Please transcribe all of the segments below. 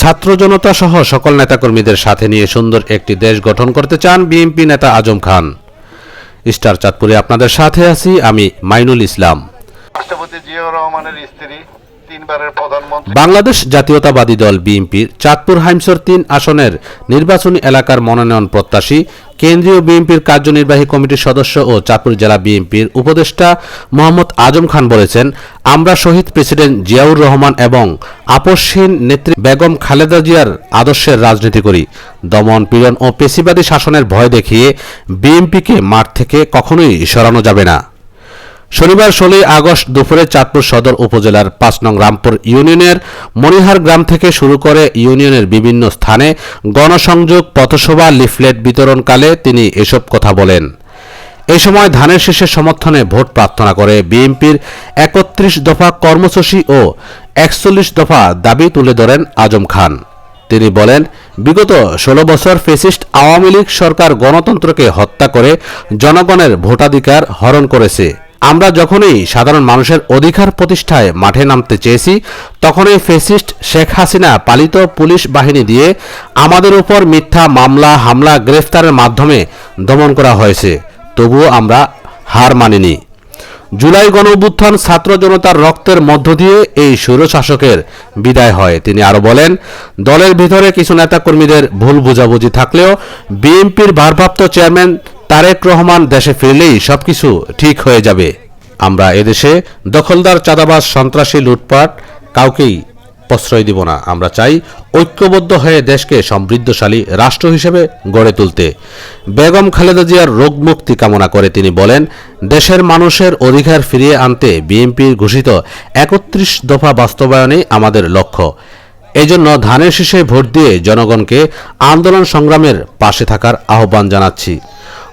ছাত্র জনতা সহ সকল নেতাকর্মীদের সাথে নিয়ে সুন্দর একটি দেশ গঠন করতে চান বিএনপি নেতা আজম খান। স্টার চাঁদপুরে আপনাদের সাথে আছি আমি মাইনুল ইসলাম। রাষ্ট্রপতি জিয়াউর রহমানের স্ত্রী বাংলাদেশ জাতীয়তাবাদী দল বিএনপির চাঁদপুর হাইমসর তিন আসনের নির্বাচনী এলাকার মনোনয়ন প্রত্যাশী কেন্দ্রীয় বিএনপির কার্যনির্বাহী কমিটির সদস্য ও চাঁদপুর জেলা বিএনপির উপদেষ্টা মোহাম্মদ আজম খান বলেছেন, আমরা শহীদ প্রেসিডেন্ট জিয়াউর রহমান এবং আপসহীন নেত্রী বেগম খালেদা জিয়ার আদর্শের রাজনীতি করি। দমন পীড়ন ও পেশিবাদী শাসনের ভয় দেখিয়ে বিএনপিকে মাঠ থেকে কখনোই সরানো যাবে না। শনিবার ষোলোই আগস্ট দুপুরে চাঁদপুর সদর উপজেলার পাঁচ নং রামপুর ইউনিয়নের মনিহার গ্রাম থেকে শুরু করে ইউনিয়নের বিভিন্ন স্থানে গণসংযোগ, পথসভা, লিফলেট বিতরণকালে তিনি এসব কথা বলেন। এ সময় ধানের শীষের সমর্থনে ভোট প্রার্থনা করে বিএনপির একত্রিশ দফা কর্মসূচি ও একচল্লিশ দফা দাবি তুলে ধরেন আজম খান। তিনি বলেন, বিগত ষোলো বছর ফেসিস্ট আওয়ামী লীগ সরকার গণতন্ত্রকে হত্যা করে জনগণের ভোটাধিকার হরণ করেছে। আমরা যখনই সাধারণ মানুষের অধিকার প্রতিষ্ঠায় মাঠে নামতে চেয়েছি, তখনই ফেসিস্ট শেখ হাসিনা পালিত পুলিশ বাহিনী দিয়ে আমাদের উপর মিথ্যা মামলা, হামলা, গ্রেফতারের মাধ্যমে দমন করা হয়েছে। তবুও আমরা হার মানিনি। জুলাই গণঅভ্যুত্থান ছাত্র জনতার রক্তের মধ্য দিয়ে এই স্বৈরশাসকের বিদায় হয়। তিনি আরও বলেন, দলের ভিতরে কিছু নেতাকর্মীদের ভুল বোঝাবুঝি থাকলেও বিএনপির ভারপ্রাপ্ত চেয়ারম্যান তারেক রহমান দেশে ফিরলেই সবকিছু ঠিক হয়ে যাবে। আমরা এদেশে দখলদার চাঁদাবাজ, সন্ত্রাসী, লুটপাট কাউকেই প্রশ্রয় দিব না। আমরা চাই ঐক্যবদ্ধ হয়ে দেশকে সমৃদ্ধশালী রাষ্ট্র হিসেবে গড়ে তুলতে। বেগম খালেদা জিয়ার রোগমুক্তি কামনা করে তিনি বলেন, দেশের মানুষের অধিকার ফিরিয়ে আনতে বিএনপির ঘোষিত একত্রিশ দফা বাস্তবায়নে আমাদের লক্ষ্য। এজন্য ধানের শীষে ভোট দিয়ে জনগণকে আন্দোলন সংগ্রামের পাশে থাকার আহ্বান জানাচ্ছি।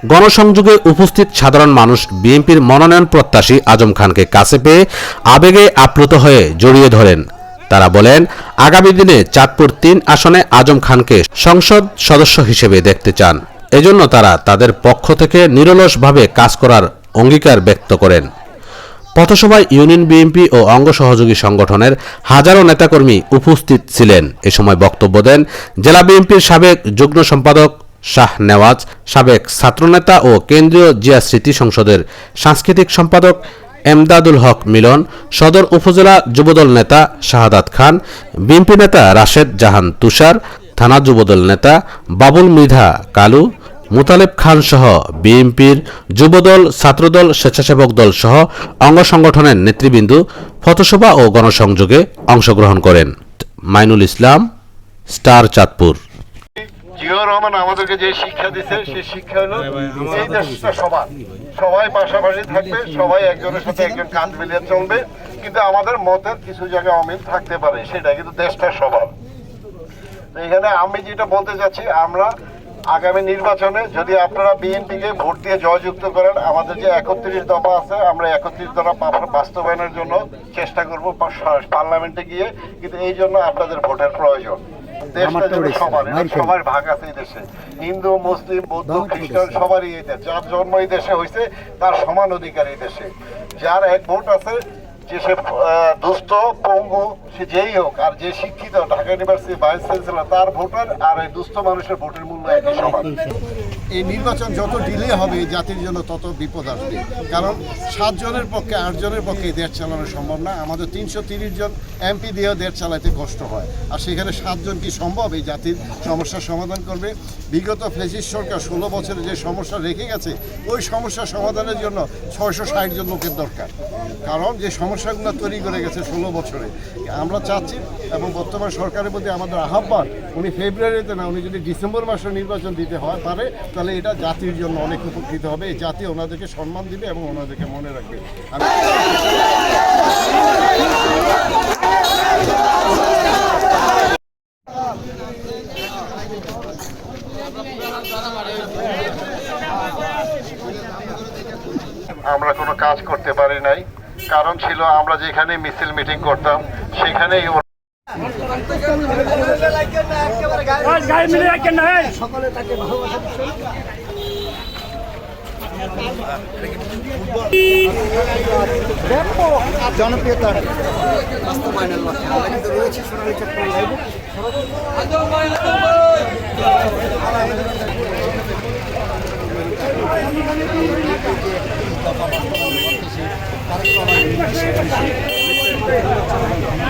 গণসংযোগে উপস্থিত সাধারণ মানুষ বিএনপির মনোনয়ন প্রত্যাশী আজম খানকে কাছে পেয়ে আবেগে আপ্লুত হয়ে জড়িয়ে ধরেন। তারা বলেন, আগামী দিনে চাঁদপুর তিন আসনে আজম খানকে সংসদ সদস্য হিসেবে দেখতে চান। এজন্য তারা তাদের পক্ষ থেকে নিরলসভাবে কাজ করার অঙ্গীকার ব্যক্ত করেন। পথসভায় ইউনিয়ন বিএনপি ও অঙ্গ সহযোগী সংগঠনের হাজারো নেতাকর্মী উপস্থিত ছিলেন। এ সময় বক্তব্য দেন জেলা বিএনপির সাবেক যুগ্ম সম্পাদক শাহ নেওয়াজ, সাবেক ছাত্রনেতা ও কেন্দ্রীয় জিয়া স্মৃতি সংসদের সাংস্কৃতিক সম্পাদক এমদাদুল হক মিলন, সদর উপজেলা যুবদল নেতা শাহাদাত খান, বিএনপি নেতা রাশেদ জাহান তুষার, থানা যুবদল নেতা বাবুল মৃধা কালু, মুতালেব খান সহ বিএনপির যুবদল, ছাত্রদল, স্বেচ্ছাসেবক দল সহ অঙ্গ সংগঠনের নেতৃবৃন্দ ফটোসভা ও গণসংযোগে অংশগ্রহণ করেন। মাইনুল ইসলাম, স্টার চাঁদপুর। জিয়াউর রহমান আমাদেরকে যে শিক্ষা দিচ্ছে সেই শিক্ষা হলো এই দেশটা সমান সবাই পাশাপাশি থাকবে সবাই একজনের সাথে একজন কাঁধ মিলিয়ে চলবে কিন্তু আমাদের মতের কিছু জায়গায় অমিল থাকতে পারে সেটা কিন্তু দেশটা তো এখানে আমি যেটা বলতে চাচ্ছি আমরা আগামী নির্বাচনে যদি আপনারা বিএনপিকে ভোট দিয়ে জয়যুক্ত করেন আমাদের যে একত্রিশ দফা আছে আমরা একত্রিশ দফা বাস্তবায়নের জন্য চেষ্টা করব পার্লামেন্টে গিয়ে কিন্তু এই জন্য আপনাদের ভোটের প্রয়োজন। সবার ভাগ আছে দেশে। হিন্দু মুসলিম বৌদ্ধ খ্রিস্টান সবারই এই দেশ। যার জন্ম এই দেশে হয়েছে তার সমান অধিকার এই দেশে। যার এক ভোট আছে যে সে দুস্থ পঙ্গু সে যেই হোক আর যে শিক্ষিত ঢাকা ইউনিভার্সিটি ভাইস চ্যান্সেলর তার ভোটার আর এই দুস্থ মানুষের ভোটের মূল্য একই সমান। এই নির্বাচন যত ডিলে হবে জাতির জন্য তত বিপদ আসবে। কারণ সাতজনের পক্ষে, আটজনের পক্ষে দেশ চালানো সম্ভব না। আমাদের তিনশো তিরিশ জন এমপি দিয়েও দেশ চালাতে কষ্ট হয়। আর সেখানে সাতজন কি সম্ভব? এই জাতির সমস্যার সমাধান করবে। বিগত ফ্লেসিস সরকার ষোলো বছরে যে সমস্যা রেখে গেছে, ওই সমস্যা সমাধানের জন্য ছয়শো ষাট জন লোকের দরকার। কারণ যে সমস্যাগুলো তৈরি করে গেছে ষোলো বছরে, আমরা চাচ্ছি এবং বর্তমান সরকারের প্রতি আমাদের আহ্বান, উনি ফেব্রুয়ারিতে না, উনি যদি ডিসেম্বর মাসে নির্বাচন দিতে হয়, পারে তাহলে এটা জাতির জন্য অনেক উপকৃত হবে। এই জাতি ওনাদেরকে সম্মান দিবে এবং ওনাদেরকে মনে রাখবে। আমরা কোনো কাজ করতে পারি নাই। কারণ ছিল আমরা যেখানে মিছিল মিটিং করতাম, সেখানেই গায়ে। জনপ্রিয়তার বাস্তবায়নের!